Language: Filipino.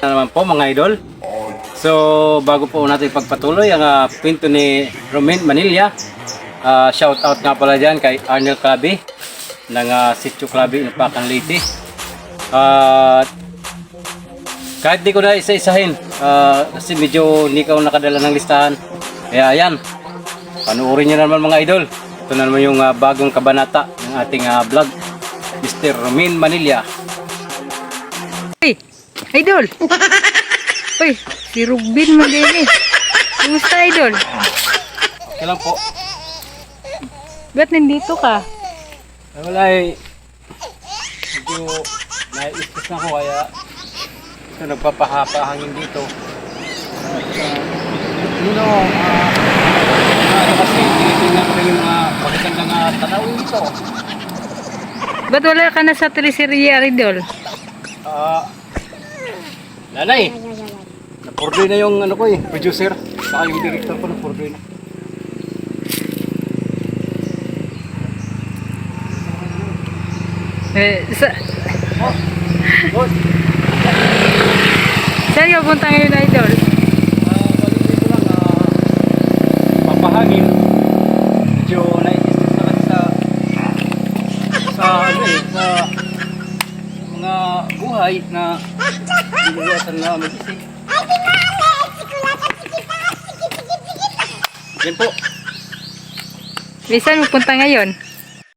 Na naman po mga idol. So bago po natin pagpatuloy ang ah, kwento ni Romain Manila. ah, shout out nga pala dyan kay Arnel Clavi ng uh, Sitio Clavi ng Pakan Leyte. At kahit di ko na isa-isahin ah, kasi medyo hindi ka nakadala ng listahan. Kaya ayan, panuorin nyo naman mga idol. Ito na naman yung ah, bagong kabanata ng ating ah, vlog. Mr. Romain Manila. Uy, idol. Uy, si Rubin Magini. Kumusta, idol? Okay lang po. Ba't nandito ka? Ay, wala eh. Medyo nai-stress na ako kaya ito nagpapahapa hangin dito. At uh, you know, ah, ano kasi tinitingnan ko rin yung mga magagandang uh, tanawin dito. Ba't wala ka na sa teleserye, idol? Ah, wala na eh. Napurdoy na yung ano ko eh, producer. Saka yung director ko napurdoy na. Eh, sa, Boss, saan ka punta ngayon, idol? Ah, ah, papahangin. Medyo nai-stress na kasi sa sa ano eh, sa mga buhay na iwasan na mag-isip. Yan po. Eh, saan mo punta ngayon?